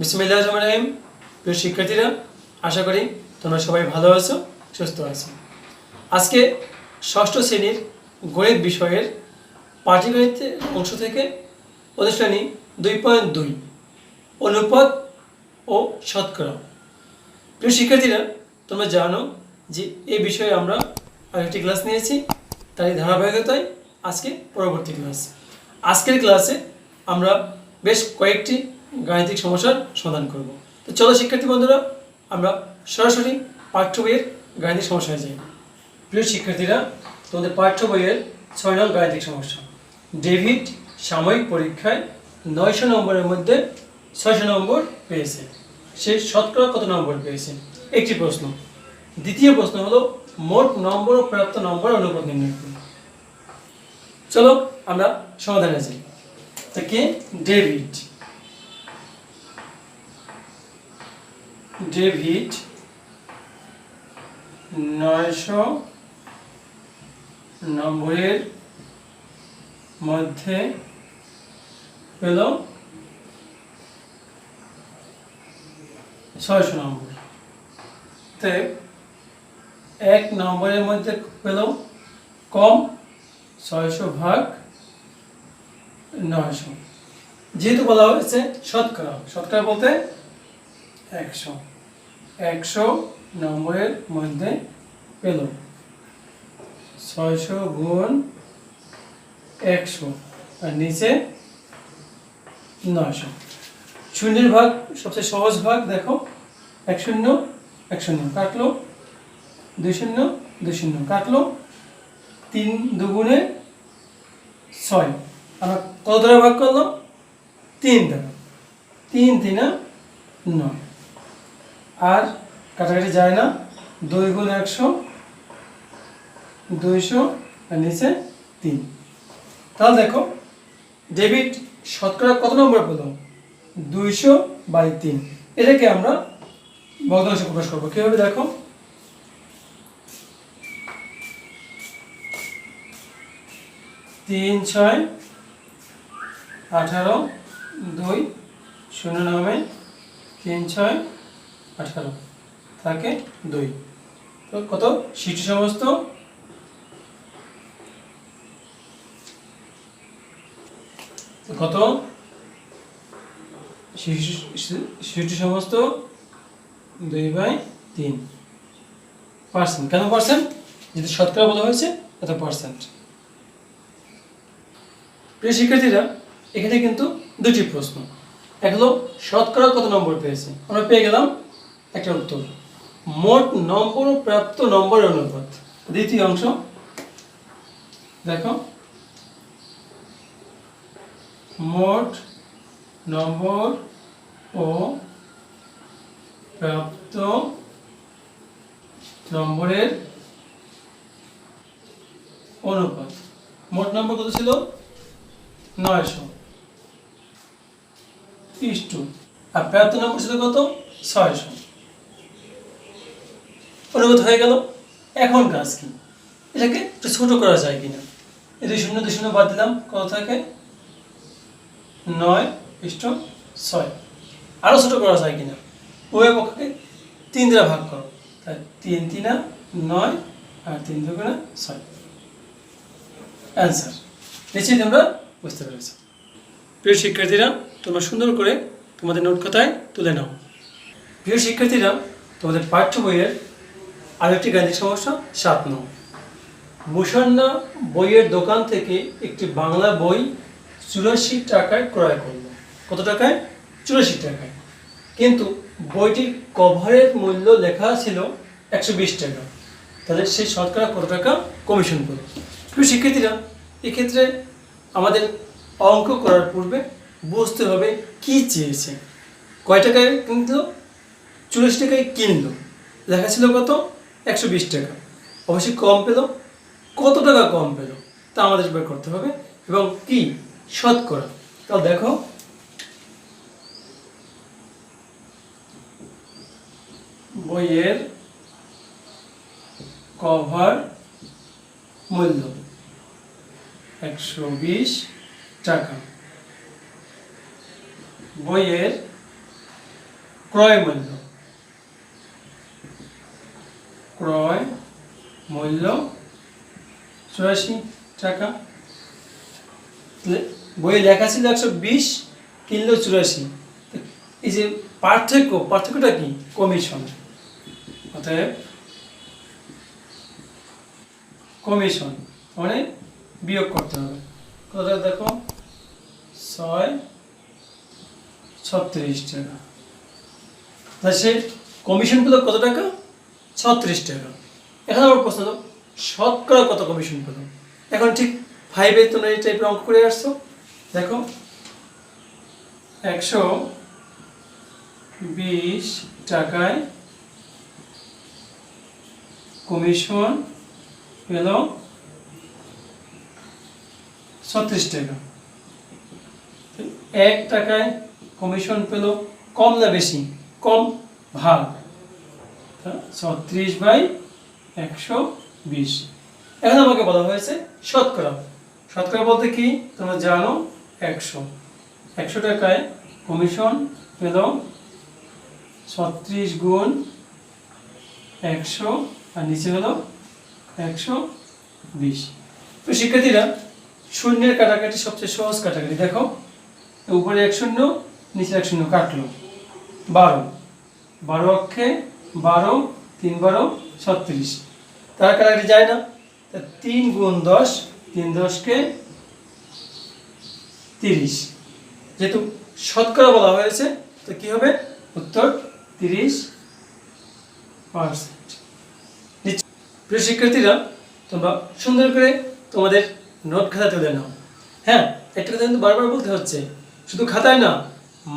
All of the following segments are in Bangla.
বিসমিল্লাহ রহমান রহিম। প্রিয় শিক্ষার্থীরা, আশা করি তোমরা সবাই ভালো আছো, সুস্থ আছো। আজকে ষষ্ঠ শ্রেণির গণিত বিষয়ের পাটিগণিতের অংশ থেকে অনুশ্রেণী দুই পয়েন্ট দুই, অনুপাত ও শতকরা। প্রিয় শিক্ষার্থীরা, তোমরা জানো যে এই বিষয়ে আমরা আরেকটি ক্লাস নিয়েছি, তারই ধারাবাহিকতায় আজকে পরবর্তী ক্লাস। আজকের ক্লাসে আমরা বেশ কয়েকটি গাণিতিক সমস্যার সমাধান করব। তো চলো শিক্ষার্থী বন্ধুরা, আমরা সরাসরি পাঠ্য বইয়ের গাণিতিক সমস্যায় যাই। প্রিয় শিক্ষার্থীরা, তোমাদের পাঠ্য বইয়ের ছয় নং গাণিতিক সমস্যা। ডেভিড সাময়িক পরীক্ষায় নয়শো নম্বরের মধ্যে ছয়শো নম্বর পেয়েছে। সে শতকরা কত নম্বর পেয়েছে? একটি প্রশ্ন। দ্বিতীয় প্রশ্ন হলো, মোট নম্বর ও প্রাপ্ত নম্বর অনুপাত নির্ণয় করুন চলো আমরা সমাধানে যাই। তা কে ডেভিড ডেভিড নয়শো নম্বরের মধ্যে পেল ছয়শো নম্বর তে এক নম্বরের মধ্যে পেল কম ছয়শো ভাগ নয়শো। যেহেতু বলা হয়েছে শতকরা শতকরা বলতে একশো। একশো নম্বরের মধ্যে পেল। ছয়শো গুণ একশো আর নিচে নয়শো। শূন্যের ভাগ, সবচেয়ে সহজ ভাগ দেখো। এক শূন্য এক শূন্য কাটলো। দুই শূন্য দুই শূন্য কাটলো। তিন দুগুণে ছয়। আমরা কত ভাগ করলাম? তিন দ্বারা। তিন তিনা নয়। আর কাটাকাটি যায় না। দুই গুণ একশো, দুইশো, আর নিচে তিন। তাহলে দেখো, ডেবিট শতকরা কত নম্বর পেল দুইশো বাই তিন। এটাকে আমরা ভগ্নাংশে প্রকাশ করব। কীভাবে দেখো? তিন, ছয়, আঠারো, দুই, শূন্য নামে তিন, ছয় আঠারো থাকে দুই। তো কত? শিশু সমস্ত? কত? শিশু সমস্ত দুই বাই তিন। পার্সেন্ট। কেন পার্সেন্ট? যদি শতকরা বলা হয়েছে এত পার্সেন্ট। প্রিয় শিক্ষার্থীরা, এখানে কিন্তু দুটি প্রশ্ন। এক হলো শতকরা কত নম্বর পেয়েছে? আমরা পেয়ে গেলাম একটা উত্তর। মোট নম্বর ও প্রাপ্ত নম্বরের অনুপাত। দ্বিতীয় অংশ। দেখো। মোট নম্বর ও প্রাপ্ত নম্বরের অনুপাত। মোট নম্বর কত ছিল? নয়শো। ইস্টু আর প্রাপ্ত নম্বর ছিল কত? ছয়শো। অনুপাত হয়ে গেল, এখন কাজ কি? এটাকে একটু ছোট করা যায় কিনা? এই দুই শূন্য দুই শূন্য বাদ দিলাম, কত থাকে? নয় ইষ্ট ছয়। আরও ছোট করা যায় কিনা? উভয় পক্ষকে তিন দ্বারা ভাগ করো। তাই তিন, তিনা নয় আর তিন দুগুণা ছয়। অ্যান্সার নিশ্চয়ই তোমরা বুঝতে পেরেছ। প্রিয় শিক্ষার্থীরা, তোমরা সুন্দর করে তোমাদের নোট কথায় তুলে নাও। প্রিয় শিক্ষার্থীরা, তোমাদের পাঠ্য বইয়ের আরেকটি গাণিতিক সমস্যা, সাত নং। মুসান্না বইয়ের দোকান থেকে একটি বাংলা বই চুরাশি টাকায় ক্রয় করল। কত টাকায়? চুরাশি টাকায়। কিন্তু বইটির কভারের মূল্য লেখা ছিল একশো বিশ টাকা। তাহলে সেই শতকরা কত টাকা? কমিশন পেল প্রিয় শিক্ষার্থীরা, এক্ষেত্রে আমাদের অঙ্ক করার পূর্বে বুঝতে হবে কি চেয়েছে। কয় টাকায় কিনলো? চুরাশি টাকায় কিনলো। লেখা ছিল কত? একশো বিশ টাকা। অবশ্যই কম পেল। কত টাকা কম পেল, তা আমাদের বের করতে হবে। এবং কি? শতকরা তাহলে দেখো, বইয়ের কভার মূল্য একশো বিশ টাকা। বইয়ের ক্রয় মূল্য ক্রয় মূল্য চুরাশি টাকা। বইয়ে লেখা ছিল একশো বিশ, কিনলো চুরাশি। এই যে পার্থক্য, পার্থক্যটা কি? কমিশন। অতএব কমিশন মানে বিয়োগ করতে হবে। কতটা দেখো? ছয়, ছত্রিশ টাকা। তা সে কমিশন পেল কত টাকা? ছত্রিশ টাকা। এখন আমার প্রশ্ন হলো, শতকরা কত কমিশন পেল? এখন ঠিক ফাইভে তোমরা এই টাইপের অঙ্ক করে আসছো। দেখো, একশো বিশ টাকায় কমিশন পেল ছত্রিশ টাকা। এক টাকায় কমিশন পেল কম না বেশি? কম ভাগ। ছত্রিশ বাই একশো বিশ। এখন আমাকে বলা হয়েছে শতকরা। শতকরা বলতে কি? তোমরা জানো একশো। একশো টাকায় কমিশন পেল ছত্রিশ গুণ একশো আর নিচে হলো একশো বিশ। তো শিক্ষার্থীরা, শূন্যের কাটাকাটি সবচেয়ে সহজ কাটাকাটি। দেখো, উপরে এক শূন্য, নিচে এক শূন্য কাটলো। বারো। বারো অক্ষে বারো, তিন বারো, ছত্রিশ। তার কাটাকাটি যায় না? তা তিন গুণ দশ, তিন দশকে তিরিশ। যেহেতু শতকরা বলা হয়েছে, তো কি হবে? উত্তর তিরিশ পার্সেন্ট। প্রিয় শিক্ষার্থীরা, তোমরা সুন্দর করে তোমাদের নোট খাতা তুলে নাও। হ্যাঁ একটা কথা কিন্তু বারবার বলতে হচ্ছে, শুধু খাতায় না,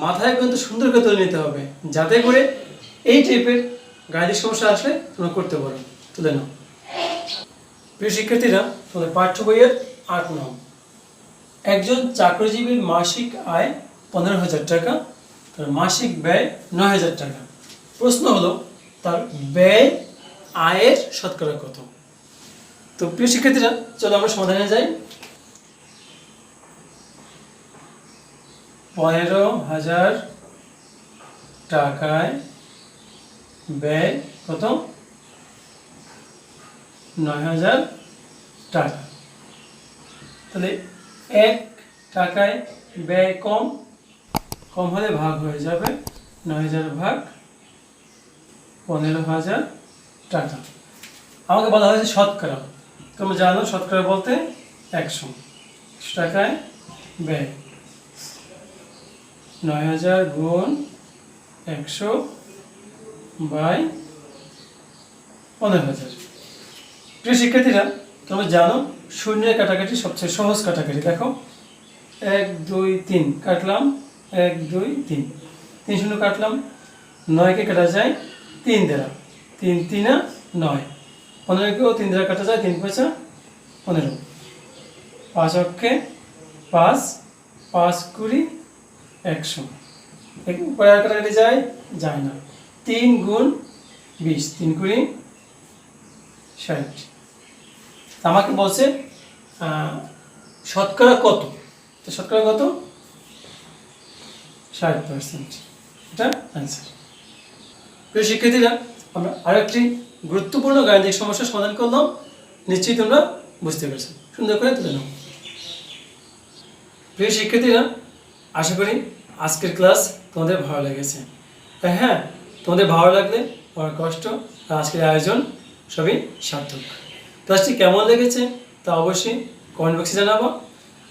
মাথায় কিন্তু সুন্দর করে তুলে নিতে হবে, যাতে করে এই টাইপের গাণিতিক সমস্যা আসলে তোমরা করতে পারো। তুলে নাও প্রিয় শিক্ষার্থীরা, তোমাদের পাঠ্য বইয়ের আট নাও একজন চাকরিজীবীর মাসিক আয় পনেরো হাজার টাকা, তার মাসিক ব্যয় নয় হাজার টাকা। প্রশ্ন হলো, তার ব্যয় আয়ের শতকরা কত? তো প্রিয় শিক্ষার্থীরা, চলো আমরা সমাধানে যাই। পনেরো হাজার টাকায় ব্যয় কত? নয় হাজার টাকা। তাহলে এক টাকায় ব্যয় কম কম হলে ভাগ হয়ে যাবে নয় হাজার ভাগ পনেরো হাজার টাকা। আমাকে বলা হয়েছে শতকরা। তোমরা জানো শতকরা বলতে একশো একশো টাকায় ব্যয়। নয় হাজার গুণ একশো বাই পনেরো হাজার প্রিয় শিক্ষার্থীরা, তোমরা জানো, শূন্যের কাটাকাটি সবচেয়ে সহজ কাটাকাটি, দেখো। এক, দুই, তিন, কাটলাম। এক, দুই, তিন। তিন শূন্য কাটলাম। নয়কে কাটা যায় তিন দ্বারা। তিন, তিনা নয়। পনেরোকেও তিন দ্বারা কাটা যায় তিন পয়সা পনেরো। পাঁচ অক্ষে পাঁচ পাঁচ কুড়ি, একশো। পরে আর কাটাকাটি যায় যায় না। তিন গুণ বিশ, তিন কুড়ি ষাট। আমাকে বলছে শতকরা কত? তো শতকরা কত? ষাট পার্সেন্ট এটা অ্যান্সার প্রিয় শিক্ষার্থীরা, আমরা আরেকটি গুরুত্বপূর্ণ গাণিতিক সমস্যার সমাধান করলাম। নিশ্চয়ই তোমরা বুঝতে পেরেছ। সুন্দর করে তুলে নাও। প্রিয় শিক্ষার্থীরা, আশা করি আজকের ক্লাস তোমাদের ভালো লেগেছে। হ্যাঁ তোমাদের ভালো লাগলে আমার কষ্ট আর আজকের আয়োজন সবই সার্থক। ক্লাসটি কেমন লেগেছে তা অবশ্যই কমেন্ট বক্সে জানাব।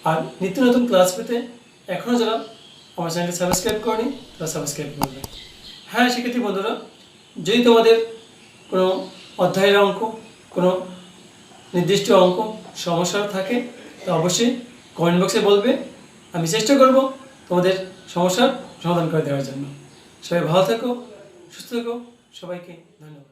আর নিত্য নতুন ক্লাস পেতে এখনও যারা আমার চ্যানেলটি সাবস্ক্রাইব করেনি, তারা সাবস্ক্রাইব করবে। হ্যাঁ শিক্ষার্থী বন্ধুরা, যদি তোমাদের কোনো অধ্যায়ের অঙ্ক, কোনো নির্দিষ্ট অঙ্ক সমস্যা থাকে, তা অবশ্যই কমেন্ট বক্সে বলবে। আমি চেষ্টা করব তোমাদের সমস্যার সমাধান করে দেওয়ার জন্য। সবাই ভালো থেকো। সুস্থ থাকো সবাইকে ধন্যবাদ।